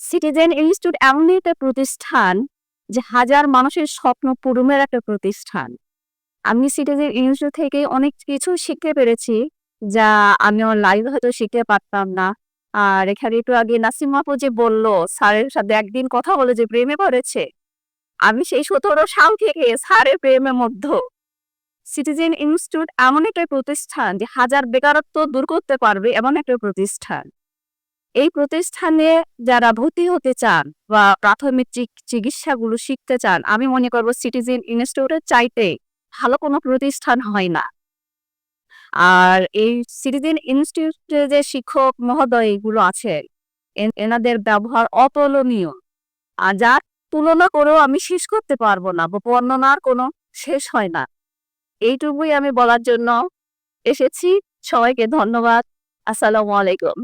Citizen institute এমন একটা প্রতিষ্ঠান যে হাজার মানুষের স্বপ্ন পূরণের একটা প্রতিষ্ঠান। আমি সিটিজেন ইনস্টিটিউট থেকে অনেক কিছু শিখতে পেরেছি যা আমি আমার লাইভে হয়তো শিখতে পারতাম না। আর এখানে একটু আগে নাসিম যে বলল, স্যারের সাথে একদিন কথা বলে যে প্রেমে পড়েছে, আমি সেই সতেরো সাল থেকে স্যারের প্রেমের মধ্যে। সিটিজেন ইনস্টিটিউট এমন একটা প্রতিষ্ঠান যে হাজার বেকারত্ব দূর করতে পারবে এমন একটা প্রতিষ্ঠান। এই প্রতিষ্ঠানে যারা ভর্তি হতে চান বা প্রাথমিক চিক- চিকিৎসাগুলো শিখতে চান, আমি মনে করব সিটিজেন ইনস্টিটিউটের চাইতে ভালো কোনো প্রতিষ্ঠান হয় না। আর এই সিটিজেন ইনস্টিটিউটে যে শিক্ষক মহোদয়গুলো আছে, এন- এনাদের ব্যবহার অতুলনীয়। আর যার তুলনা করেও আমি শেষ করতে পারব না বর্ণনার কোনো শেষ হয় না। এইটুকুই আমি বলার জন্য এসেছি। সবাইকে ধন্যবাদ। আসসালামু আলাইকুম।